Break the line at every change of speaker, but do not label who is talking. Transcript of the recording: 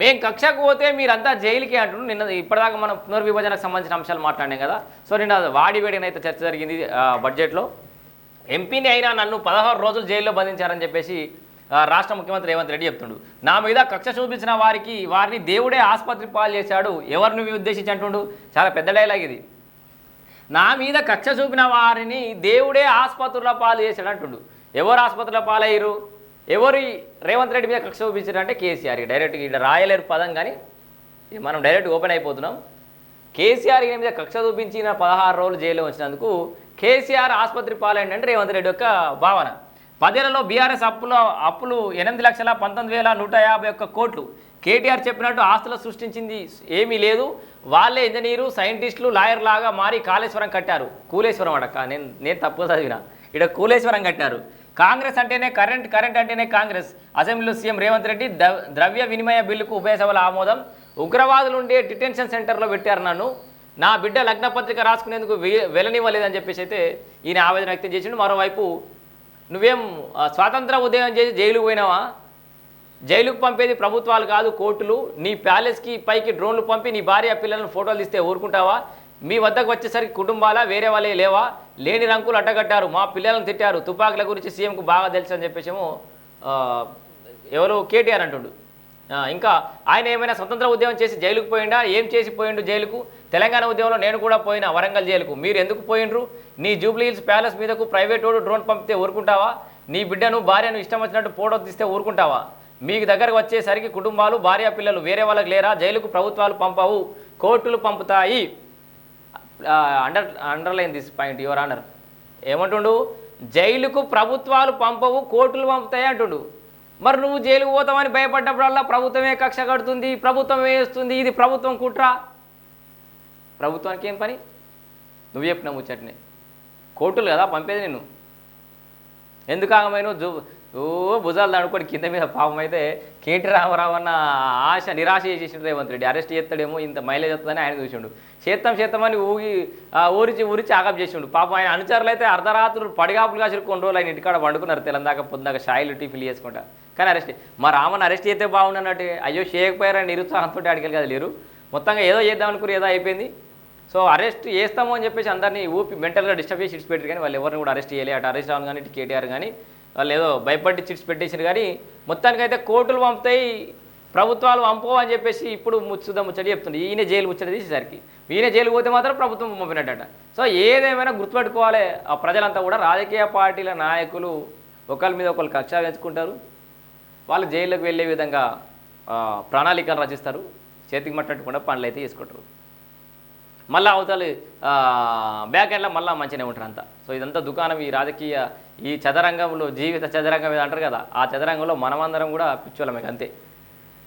మేం కక్షకు పోతే మీరంతా జైలుకి అంటున్నారు. నిన్న ఇప్పటిదాకా మనం పునర్విభజనకు సంబంధించిన అంశాలు మాట్లాడినాం కదా. సో నిన్న వాడి వేడినైతే అయితే చర్చ జరిగింది బడ్జెట్లో. ఎంపీని అయినా నన్ను పదహారు రోజులు జైల్లో బంధించారని చెప్పేసి రాష్ట్ర ముఖ్యమంత్రి రేవంత్ రెడ్డి చెప్తుండు. నా మీద కక్ష చూపించిన వారికి వారిని దేవుడే ఆసుపత్రి పాలు చేశాడు. ఎవరిని ఉద్దేశించి అంటుండు? చాలా పెద్ద డైలాగ్ ఇది. నా మీద కక్ష చూపిన వారిని దేవుడే ఆసుపత్రుల పాలు చేశాడు అంటుండు. ఎవరు ఆసుపత్రుల పాలయ్యారు? ఎవరు రేవంత్ రెడ్డి మీద కక్ష చూపించారు అంటే కేసీఆర్ డైరెక్ట్ ఇక్కడ రాయలేరు పదం కానీ ఇది మనం డైరెక్ట్ ఓపెన్ అయిపోతున్నాం. కేసీఆర్ మీద కక్ష చూపించిన పదహారు రోజులు జైల్లో వచ్చినందుకు కేసీఆర్ ఆసుపత్రి పాలైండి అంటే రేవంత్ రెడ్డి యొక్క భావన. పదేళ్ళలో బీఆర్ఎస్ అప్పుల అప్పులు ఎనిమిది లక్షల పంతొమ్మిది వేల నూట యాభై ఒక్క కోట్లు. కేటీఆర్ చెప్పినట్టు ఆస్తులు సృష్టించింది ఏమీ లేదు. వాళ్ళే ఇంజనీరు సైంటిస్టులు లాయర్ లాగా మారి కాళేశ్వరం కట్టారు. కూలేశ్వరం అడక్క నేను నేను తప్పు చదివిన. ఇక్కడ కూలేశ్వరం కట్టారు. కాంగ్రెస్ అంటేనే కరెంట్ కరెంట్ అంటేనే కాంగ్రెస్. అసెంబ్లీలో సీఎం రేవంత్ రెడ్డి ద్రవ్య వినిమయ బిల్లుకు ఉభయ సభల ఆమోదం. ఉగ్రవాదులు ఉండే డిటెన్షన్ సెంటర్లో పెట్టారు నన్ను. నా బిడ్డ లగ్న పత్రిక రాసుకునేందుకు వె- వెళ్ళనివ్వలేదని చెప్పేసి అయితే ఈయన ఆవేదన వ్యక్తం చేసిండు. మరోవైపు నువ్వేం స్వాతంత్ర ఉదయం చేసి జైలుకు పోయినావా? జైలుకు పంపేది ప్రభుత్వాలు కాదు కోర్టులు. నీ ప్యాలెస్కి పైకి డ్రోన్లు పంపి నీ భార్య పిల్లలను ఫోటోలు తీస్తే ఊరుకుంటావా? మీ వద్దకు వచ్చేసరికి కుటుంబాల వేరే వాళ్ళే లేవా? లేని రంకులు అట్టగట్టారు మా పిల్లలను తిట్టారు తుపాకుల గురించి సీఎంకు బాగా తెలుసు అని చెప్పేసేమో ఎవరు కేటీఆర్ అంటుండు. ఇంకా ఆయన ఏమైనా స్వతంత్ర ఉద్యమం చేసి జైలుకు పోయిండా? ఏం చేసి పోయిండు జైలుకు? తెలంగాణ ఉద్యమంలో నేను కూడా పోయినా వరంగల్ జైలుకు. మీరు ఎందుకు పోయిండ్రు? నీ జూబ్లీ హిల్స్ ప్యాలెస్ మీదకు ప్రైవేట్ వాడు డ్రోన్ పంపితే ఊరుకుంటావా? నీ బిడ్డను భార్యను ఇష్టం వచ్చినట్టు ఫోటో తీస్తే ఊరుకుంటావా? మీకు దగ్గరకు వచ్చేసరికి కుటుంబాలు భార్య పిల్లలు వేరే వాళ్ళకి లేరా? జైలుకు ప్రభుత్వాలు పంపవు కోర్టులు పంపుతాయి. Under underline this point your honour ఏమంటుండు? జైలుకు ప్రభుత్వాలు పంపవు కోర్టులు పంపుతాయి అంటుండు. మరి నువ్వు జైలుకు పోతామని భయపడ్డప్పుడల్లా ప్రభుత్వమే కక్ష కడుతుంది ప్రభుత్వం వేస్తుంది ఇది ప్రభుత్వం కుట్ర. ప్రభుత్వానికి ఏం పని? నువ్వు చెప్పిన ముచ్చట్ని. కోర్టులు కదా పంపేది నేను ఎందుకు ఆగమైన ఓ భుజాలు దాడుకొని కింద మీద పాపం అయితే కేటీ రామారావు అన్న ఆశ నిరాశ చేసేసిండు రేవంత్ రెడ్డి. అరెస్ట్ చేస్తాడేమో ఇంత మైలేజ్ వస్తుందని ఆయన చూసిండు. చేత్తం చేత్తామని ఊగి ఆ, ఊరిచి ఊరిచి ఆగప్ చేసిండు. పాపం ఆయన అనుచరులు అయితే అర్ధరాత్రులు పడిగాపులు కాసిన కొన్ని రోజులు ఆయన ఇంటికాడ వండుకున్నారు తెలందాక పొందాక షాయిలు టిఫిల్ చేసుకుంటా. కానీ అరెస్ట్ మా రామన్ అరెస్ట్ చేస్తే బాగుండన్నట్టు. అయ్యో చేయకపోయారని నిరుత్సాహంతో అడిగలు కదా లేరు. మొత్తంగా ఏదో చేద్దాం అనుకుని ఏదో అయిపోయింది. సో అరెస్ట్ చేస్తాము అని చెప్పేసి అందరినీ ఊపి మెంటల్గా డిస్టర్బ్ చేసి ఇచ్చిపెట్టారు కానీ వాళ్ళు ఎవరిని కూడా అరెస్ట్ చేయలే. అటు అరెస్ట్ అవ్వను కానీ కేటీఆర్ కానీ వాళ్ళు ఏదో భయపడి చిట్స్ పెట్టేసారు కానీ మొత్తానికైతే కోర్టులు పంపుతాయి ప్రభుత్వాలు పంపవు అని చెప్పేసి ఇప్పుడు ముచ్చుదా ముచ్చడి చెప్తుంది ఈయన జైలు ముచ్చడి తీసేసరికి. ఈయన జైలు పోతే మాత్రం ప్రభుత్వం పంపినట్టట. సో ఏదేమైనా గుర్తుపెట్టుకోవాలి. ఆ ప్రజలంతా కూడా రాజకీయ పార్టీల నాయకులు ఒకరి మీద ఒకరు కక్ష పెంచుకుంటారు వాళ్ళు జైల్లోకి వెళ్ళే విధంగా ప్రణాళికలు రచిస్తారు. చేతికి మట్టకుండా పనులు అయితే చేసుకుంటారు. మళ్ళీ అవతల బ్యాక్ ఎండ్లో మళ్ళీ మంచిగానే ఉంటారు అంతా. సో ఇదంతా దుకాణం ఈ రాజకీయ ఈ చదరంగంలో జీవిత చదరంగం అంటారు కదా ఆ చదరంగంలో మనమందరం కూడా పిచ్చోళ్ళమే అంతే.